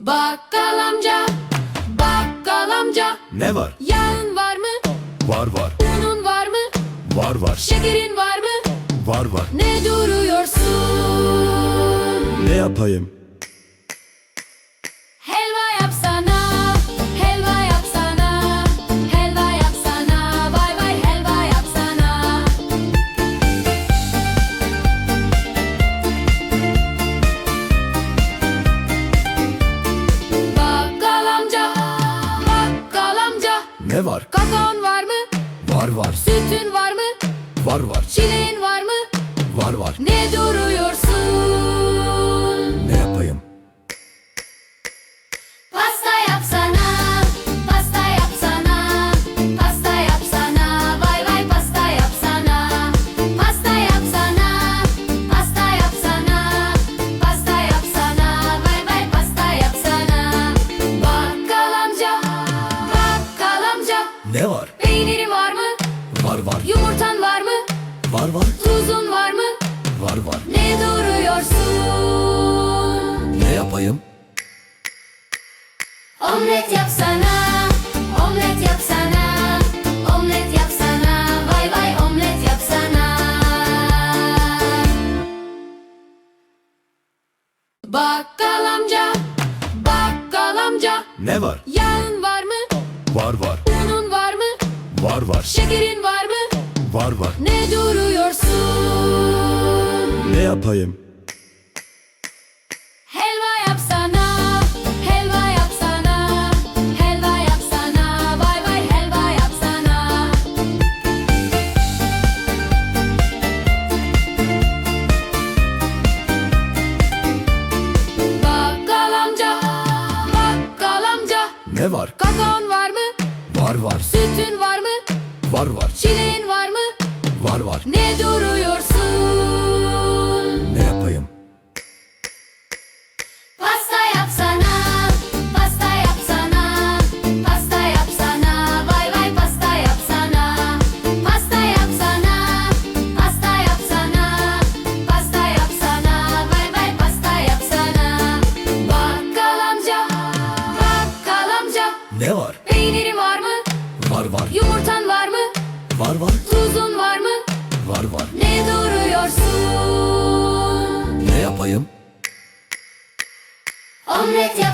Bakkal amca, bakkal amca Ne var? Yağın var mı? Var var. Unun var mı? Var var. Şekerin var mı? Var var. Ne duruyorsun? Ne yapayım? Ne var? kakaon var mı? Var var. Sütün var mı? Var var. Çileğin var mı? Var var. Ne duruyorsun? Var var. Yumurtan var mı? Var var. Tuzun var mı? Var var. Ne duruyorsun? Ne yapayım? Omlet yapsana, omlet yapsana, omlet yapsana, vay vay omlet yapsana. Bakkal amca, bakkal amca, Ne var? yağın var mı? Var var. Unun var? Var. Şekerin var mı? Var var. Ne duruyorsun? Ne yapayım? Helva yapsana, helva yapsana, helva yapsana, vay vay helva yapsana. Bakkal amca, bakkal amca, Ne var? kakaon var? Var var. Sütün var mı? Var var. Çileğin var mı? Var var. Ne duruyorsun? Var var. Yumurtan var mı? Var var. Tuzun var mı? Var var. Ne duruyorsun? Ne yapayım? Omlet yapsana,